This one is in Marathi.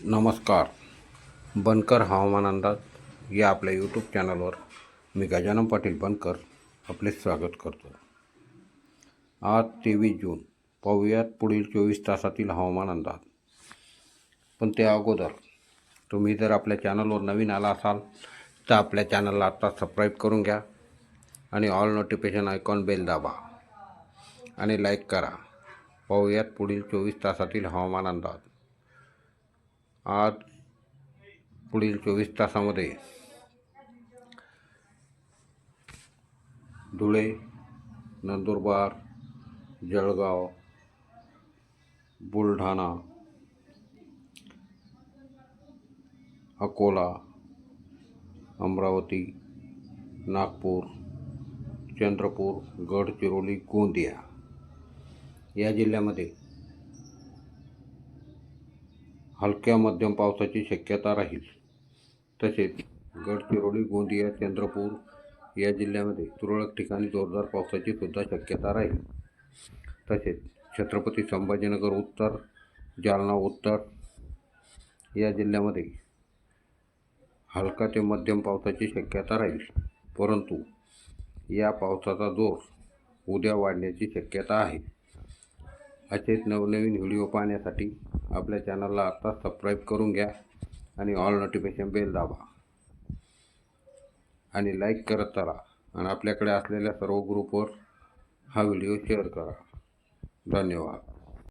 नमस्कार. बनकर हवामान अंदाज या आपल्या यूट्यूब चॅनलवर मी गजानन पाटील बनकर आपले स्वागत करतो. आज तेवीस जून. पाहूयात पुढील चोवीस तासातील हवामान अंदाज. पण त्या अगोदर तुम्ही जर आपल्या चॅनलवर नवीन आला असाल तर आपल्या चॅनलला आत्ता सबस्क्राईब करून घ्या आणि ऑल नोटिफिकेशन आयकॉन बेल दाबा आणि लाईक करा. पाहूयात पुढील चोवीस तासातील हवामान अंदाज. आज पुढील चोवीस तासामध्ये धुळे नंदुरबार जळगाव बुलढाणा अकोला अमरावती नागपूर चंद्रपूर गडचिरोली गोंदिया या जिल्ह्यामध्ये हलक्या मध्यम पावसाची शक्यता राहील. तसेच गडचिरोली गोंदिया चंद्रपूर या जिल्ह्यामध्ये तुरळक ठिकाणी जोरदार पावसाची सुद्धा शक्यता राहील. तसेच छत्रपती संभाजीनगर उत्तर जालना उत्तर या जिल्ह्यामध्ये हलका ते मध्यम पावसाची शक्यता राहील. परंतु या पावसाचा जोर उद्या वाढण्याची शक्यता आहे. असेच नवनवीन व्हिडिओ पाहण्यासाठी आपल्या चॅनलला आत्ता सबस्क्राईब करून घ्या आणि ऑल नोटिफिकेशन बेल दाबा. आणि लाईक करत चला. आणि आपल्याकडे असलेल्या सर्व ग्रुपवर हा व्हिडिओ शेअर करा. धन्यवाद.